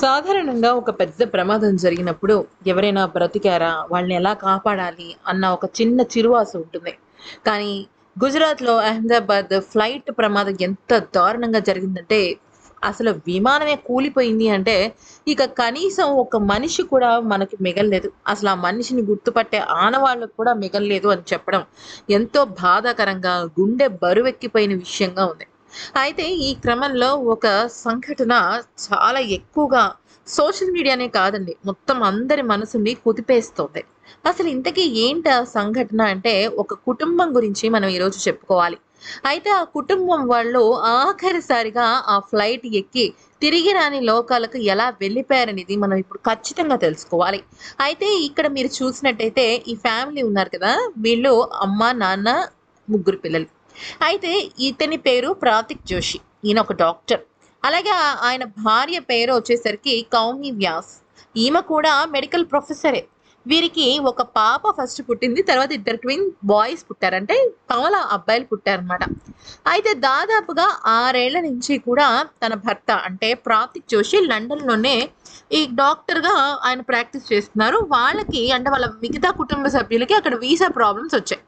సాధారణంగా ఒక పెద్ద ప్రమాదం జరిగినప్పుడు ఎవరైనా బ్రతికారా? వాళ్ళని ఎలా కాపాడాలి? అన్న ఒక చిన్న చిరువాస ఉంటుంది. కానీ గుజరాత్లో అహ్మదాబాద్ ఫ్లైట్ ప్రమాదం ఎంత దారుణంగా జరిగిందంటే అసలు విమానమే కూలిపోయింది అంటే ఇక కనీసం ఒక మనిషి కూడా మనకి మిగలలేదు. అసలు ఆ మనిషిని గుర్తుపట్టే ఆనవాళ్ళకు కూడా మిగలలేదు అని చెప్పడం ఎంతో బాధాకరంగా గుండె బరువెక్కిపోయిన విషయంగా ఉంది. అయితే ఈ క్రమంలో ఒక సంఘటన చాలా ఎక్కువగా సోషల్ మీడియానే కాదండి మొత్తం అందరి మనసుని కుదిపేస్తుంది. అసలు ఇంతకీ ఏంటి ఆ సంఘటన అంటే ఒక కుటుంబం గురించి మనం ఈరోజు చెప్పుకోవాలి. అయితే ఆ కుటుంబం వాళ్ళు ఆఖరిసారిగా ఆ ఫ్లైట్ ఎక్కి తిరిగి రాని లోకాలకు ఎలా వెళ్ళిపోయారనేది మనం ఇప్పుడు ఖచ్చితంగా తెలుసుకోవాలి. అయితే ఇక్కడ మీరు చూసినట్టయితే ఈ ఫ్యామిలీ ఉన్నారు కదా వీళ్ళు అమ్మ నాన్న ముగ్గురు పిల్లలు. అయితే ఇతని పేరు ప్రాతిక్ జోషి. ఈయన ఒక డాక్టర్. అలాగే ఆయన భార్య పేరు వచ్చేసరికి కౌమి వ్యాస్. ఈమె కూడా మెడికల్ ప్రొఫెసరే. వీరికి ఒక పాప ఫస్ట్ పుట్టింది తర్వాత ఇద్దరు ట్విన్ బాయ్స్ పుట్టారంటే కమల అబ్బాయిలు పుట్టారనమాట అయితే దాదాపుగా ఆరేళ్ళ నుంచి కూడా తన భర్త అంటే ప్రాతిక్ జోషి లండన్లోనే ఈ డాక్టర్గా ఆయన ప్రాక్టీస్ చేస్తున్నారు. వాళ్ళకి అంటే వాళ్ళ మిగతా కుటుంబ సభ్యులకి అక్కడ వీసా ప్రాబ్లమ్స్ వచ్చాయి.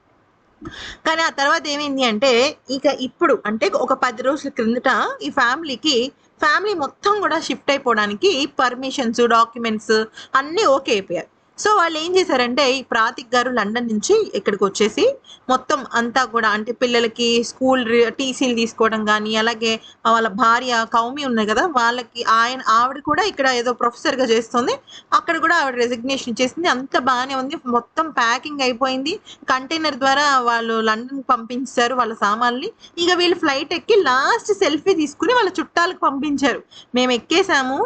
కానీ ఆ తర్వాత ఏమైంది అంటే ఇక ఇప్పుడు అంటే ఒక పది రోజుల క్రిందట ఈ ఫ్యామిలీకి ఫ్యామిలీ మొత్తం కూడా షిఫ్ట్ అయిపోవడానికి పర్మిషన్స్ డాక్యుమెంట్స్ అన్నీ ఓకే అయిపోయాయి. సో వాళ్ళు ఏం చేశారంటే ఈ ప్రాతిక్ గారు లండన్ నుంచి ఇక్కడికి వచ్చేసి మొత్తం అంతా కూడా అంటే పిల్లలకి స్కూల్ టీసీలు తీసుకోవడం కానీ అలాగే వాళ్ళ భార్య కౌమి ఉన్నాయి కదా వాళ్ళకి ఆయన ఆవిడ కూడా ఇక్కడ ఏదో ప్రొఫెసర్గా చేస్తుంది. అక్కడ కూడా ఆవిడ రెసిగ్నేషన్ చేసింది అంత బాగానే ఉంది. మొత్తం ప్యాకింగ్ అయిపోయింది. కంటైనర్ ద్వారా వాళ్ళు లండన్ పంపించారు వాళ్ళ సామాన్ని ఇక వీళ్ళు ఫ్లైట్ ఎక్కి లాస్ట్ సెల్ఫీ తీసుకుని వాళ్ళ చుట్టాలకు పంపించారు. మేము ఎక్కేసాము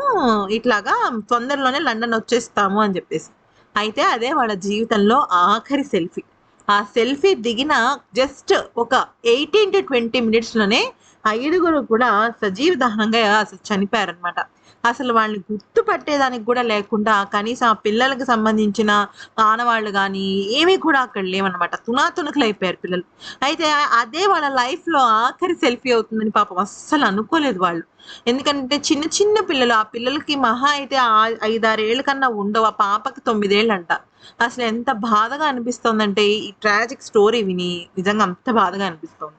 ఇట్లాగా తొందరలోనే లండన్ వచ్చేస్తాము అని చెప్పేసి. అయితే అదే వాళ్ళ జీవితంలో ఆఖరి సెల్ఫీ. ఆ సెల్ఫీ దిగిన జస్ట్ ఒక ఎయిటీన్ టు ట్వంటీ మినిట్స్లోనే ఐదుగురు కూడా సజీవ దహనంగా అసలు చనిపోయారనమాట అసలు వాళ్ళని గుర్తుపట్టేదానికి కూడా లేకుండా కనీసం ఆ పిల్లలకు సంబంధించిన ఆనవాళ్ళు కానీ ఏమీ కూడా అక్కడ లేవన్నమాట. తునాతునకలు అయిపోయారు పిల్లలు. అయితే అదే వాళ్ళ లైఫ్లో ఆఖరి సెల్ఫీ అవుతుందని పాపం అస్సలు అనుకోలేదు వాళ్ళు. ఎందుకంటే చిన్న చిన్న పిల్లలు ఆ పిల్లలకి మహా అయితే ఐదారేళ్ళ కన్నా ఉండవు ఆ పాపకి తొమ్మిదేళ్ళు అంట అసలు ఎంత బాధగా అనిపిస్తోందంటే ఈ ట్రాజిక్ స్టోరీ విని నిజంగా అంత బాధగా అనిపిస్తోంది.